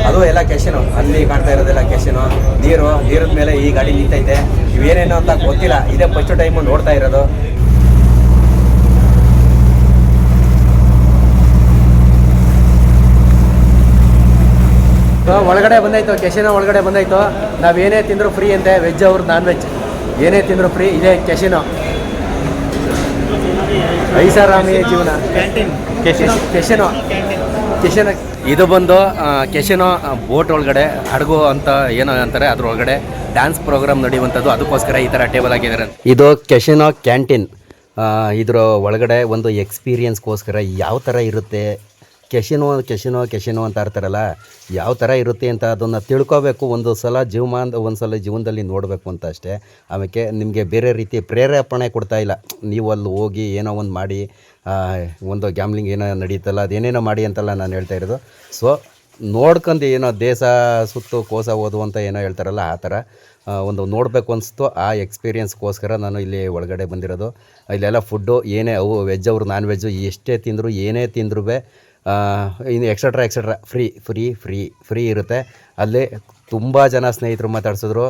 ಅದು ಎಲ್ಲ ಕೆಶನು ಅಲ್ಲಿ ಕಾಣ್ತಾ ಇರೋದೆಲ್ಲ ಕೆಶನು ನೀರು ನೀರಿನ ಮೇಲೆ ಈ ಗಾಡಿ ನಿಂತೈತೆ. ಇವೇನೇನು ಅಂತ ಗೊತ್ತಿಲ್ಲ. ಇದೇ ಫಸ್ಟ್ ಟೈಮು ನೋಡ್ತಾ ಇರೋದು. ಒಳಗಡೆ ಬಂದಾಯ್ತು ಕೆಶಿನ ಒಳಗಡೆ ಬಂದಾಯ್ತು. ನಾವೇನೇ ತಿಂದರೂ ಫ್ರೀ ಅಂತೆ ವೆಜ್ ಅವ್ರು ನಾನ್ ವೆಜ್ ಏನೇ ತಿಂದರೂ ಫ್ರೀ ಇದೇ ಕೆಶಿನೋ ಐಷಾರಾಮಿ ಜೀವನ. ಕೆಶಿನೋ ಕೆಶಿನ ಇದು ಬಂದು ಕ್ಯಾಶಿನೋ ಕೆಶಿನೋ ಬೋಟ್ ಒಳಗಡೆ ಹಡಗು ಅಂತ ಏನೋ ಅಂತಾರೆ ಅದ್ರ ಒಳಗಡೆ ಡ್ಯಾನ್ಸ್ ಪ್ರೋಗ್ರಾಮ್ ನಡೆಯುವಂಥದ್ದು ಅದಕ್ಕೋಸ್ಕರ ಈ ಥರ ಟೇಬಲ್ ಆಗಿದ್ದಾರೆ ಇದು ಕೆಶಿನೋ ಕ್ಯಾಂಟೀನ್ ಇದರ ಒಳಗಡೆ ಒಂದು ಎಕ್ಸ್ಪೀರಿಯನ್ಸ್ಗೋಸ್ಕರ ಯಾವ ಥರ ಇರುತ್ತೆ ಕೆಶಿನೋ ಕೆಶಿನೋ ಕೆಶಿನೋ ಅಂತ ಇರ್ತಾರಲ್ಲ, ಯಾವ ಥರ ಇರುತ್ತೆ ಅಂತ ಅದನ್ನು ತಿಳ್ಕೊಬೇಕು. ಒಂದು ಸಲ ಜೀವಮಾನ, ಒಂದು ಸಲ ಜೀವನದಲ್ಲಿ ನೋಡಬೇಕು ಅಂತ ಅಷ್ಟೇ. ಆಮೇಲೆ ನಿಮಗೆ ಬೇರೆ ರೀತಿ ಪ್ರೇರೇಪಣೆ ಕೊಡ್ತಾ ಇಲ್ಲ. ನೀವು ಅಲ್ಲಿ ಹೋಗಿ ಏನೋ ಒಂದು ಮಾಡಿ ಒಂದು ಗ್ಯಾಮ್ಲಿಂಗ್ ಏನೋ ನಡೀತಲ್ಲ, ಅದೇನೇನೋ ಮಾಡಿ ಅಂತಲ್ಲ ನಾನು ಹೇಳ್ತಾ ಇರೋದು. ಸೊ ನೋಡ್ಕೊಂಡು ಏನೋ ದೇಶ ಸುತ್ತು ಕೋಸ ಓದು ಅಂತ ಏನೋ ಹೇಳ್ತಾರಲ್ಲ, ಆ ಥರ ಒಂದು ನೋಡಬೇಕು ಅನಿಸ್ತು. ಆ ಎಕ್ಸ್ಪೀರಿಯೆನ್ಸ್ಗೋಸ್ಕರ ನಾನು ಇಲ್ಲಿ ಒಳಗಡೆ ಬಂದಿರೋದು. ಇಲ್ಲೆಲ್ಲ ಫುಡ್ಡು ಏನೇ ಅವು ವೆಜ್ ಅವರು ನಾನ್ ವೆಜ್ಜು ಎಷ್ಟೇ ತಿಂದರೂ, ಏನೇ ತಿಂದ್ರೂ ಇನ್ನು etcetera etcetera free free free free ಇರುತ್ತೆ. ಅಲ್ಲಿ ತುಂಬ ಜನ ಸ್ನೇಹಿತರು ಮಾತಾಡ್ಸಿದ್ರು.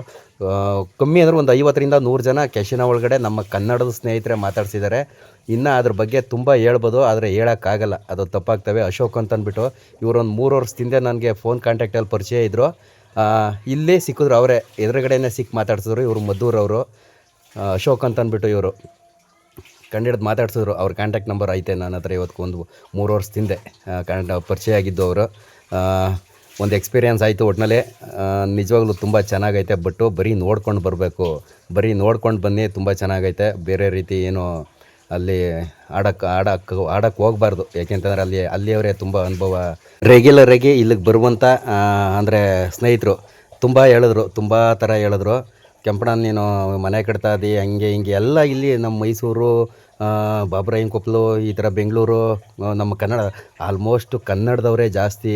ಕಮ್ಮಿ ಅಂದ್ರೆ ಒಂದು ಐವತ್ತರಿಂದ ನೂರು ಜನ ಕೆಶಿನ ಒಳಗಡೆ ನಮ್ಮ ಕನ್ನಡದ ಸ್ನೇಹಿತರೆ ಮಾತಾಡ್ಸಿದ್ದಾರೆ. ಇನ್ನು ಅದ್ರ ಬಗ್ಗೆ ತುಂಬ ಹೇಳ್ಬೋದು, ಆದರೆ ಹೇಳೋಕ್ಕಾಗಲ್ಲ. ಅದು ತಪ್ಪಾಗ್ತವೆ. ಅಶೋಕ್ ಅಂತ ಅಂದ್ಬಿಟ್ಟು ಇವರೊಂದು ಮೂರು ವರ್ಷದಿಂದ ನನಗೆ ಫೋನ್ ಕಾಂಟ್ಯಾಕ್ಟಲ್ಲಿ ಪರಿಚಯ ಇದ್ದರು ಇಲ್ಲೇ ಸಿಕ್ಕಿದ್ರು, ಅವರೇ ಎದುರುಗಡೆನೇ ಸಿಕ್ಕಿ ಮಾತಾಡ್ಸಿದ್ರು ಇವರು ಮದ್ದೂರವರು. ಅಶೋಕ್ ಅಂತ ಅಂದ್ಬಿಟ್ಟು ಇವರು. ಕಂಡಿಡ್ದು ಮಾತಾಡ್ಸಿದ್ರು, ಅವ್ರ ಕಾಂಟ್ಯಾಕ್ಟ್ ನಂಬರ್ ಐತೆ, ನನ್ನ ಹತ್ರ ಇವತ್ತು ಒಂದು ಮೂರು ತಿಂದೆ ಕಂಡ ಪರಿಚಯ ಆಗಿದ್ದು ಅವರು. ಒಂದು ಎಕ್ಸ್ಪೀರಿಯನ್ಸ್ ಆಯಿತು ಒಟ್ಟಿನಲ್ಲಿ ನಿಜವಾಗ್ಲೂ ತುಂಬ ಚೆನ್ನಾಗೈತೆ, ಬಟ್ಟು ಬರೀ ನೋಡ್ಕೊಂಡು ಬರಬೇಕು. ಬರೀ ನೋಡ್ಕೊಂಡು ಬನ್ನಿ, ತುಂಬ ಚೆನ್ನಾಗೈತೆ. ಬೇರೆ ರೀತಿ ಏನು ಅಲ್ಲಿ ಆಡಕ್ಕೆ ಆಡಕ್ಕೆ ಆಡಕ್ಕೆ ಹೋಗ್ಬಾರ್ದು. ಯಾಕೆಂತಂದ್ರೆ ಅಲ್ಲಿ, ಅಲ್ಲಿಯವರೇ ತುಂಬ ಅನುಭವ. ರೆಗ್ಯುಲರಾಗಿ ಇಲ್ಲಿಗೆ ಬರುವಂಥ ಅಂದರೆ ಸ್ನೇಹಿತರು ತುಂಬ ಹೇಳಿದ್ರು, ತುಂಬ ಥರ ಹೇಳಿದ್ರು. ಕೆಂಪಣ್ಣ ನೀನು ಮನೆ ಕಟ್ತಾ ಇದ್ದಿ, ಹಂಗೆ ಹಿಂಗೆ ಎಲ್ಲ ಇಲ್ಲಿ ನಮ್ಮ ಮೈಸೂರು ಬಾಬ್ರಾಯಿನ್ ಕೊಪ್ಪಲು ಈ ಥರ ಬೆಂಗಳೂರು ನಮ್ಮ ಕನ್ನಡ ಆಲ್ಮೋಸ್ಟ್ ಕನ್ನಡದವರೇ ಜಾಸ್ತಿ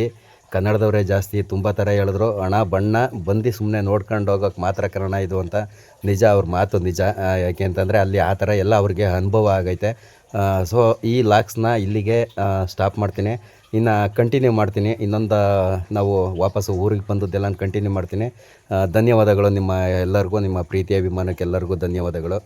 ಕನ್ನಡದವರೇ ಜಾಸ್ತಿ ತುಂಬ ಥರ ಹೇಳಿದ್ರು. ಹಣ, ಬಣ್ಣ ಬಂದು ಸುಮ್ಮನೆ ನೋಡ್ಕೊಂಡು ಹೋಗೋಕೆ ಮಾತ್ರ ಕಾರಣ ಇದು ಅಂತ ನಿಜ, ಅವ್ರ ಮಾತು ನಿಜ. ಯಾಕೆ ಅಂತಂದರೆ ಅಲ್ಲಿ ಆ ಥರ ಎಲ್ಲ ಅವ್ರಿಗೆ ಅನುಭವ ಆಗೈತೆ. ಸೊ ಈ ಲಾಕ್ಸ್ನ ಇಲ್ಲಿಗೆ ಸ್ಟಾಪ್ ಮಾಡ್ತೀನಿ. ಇನ್ನು ಕಂಟಿನ್ಯೂ ಮಾಡ್ತೀನಿ. ಇನ್ನೊಂದು, ನಾವು ವಾಪಸ್ಸು ಊರಿಗೆ ಬಂದದ್ದೆಲ್ಲ ಕಂಟಿನ್ಯೂ ಮಾಡ್ತೀನಿ. ಧನ್ಯವಾದಗಳು ನಿಮ್ಮ ಎಲ್ಲರಿಗೂ, ನಿಮ್ಮ ಪ್ರೀತಿ, ಅಭಿಮಾನಕ್ಕೆ ಎಲ್ಲರಿಗೂ ಧನ್ಯವಾದಗಳು.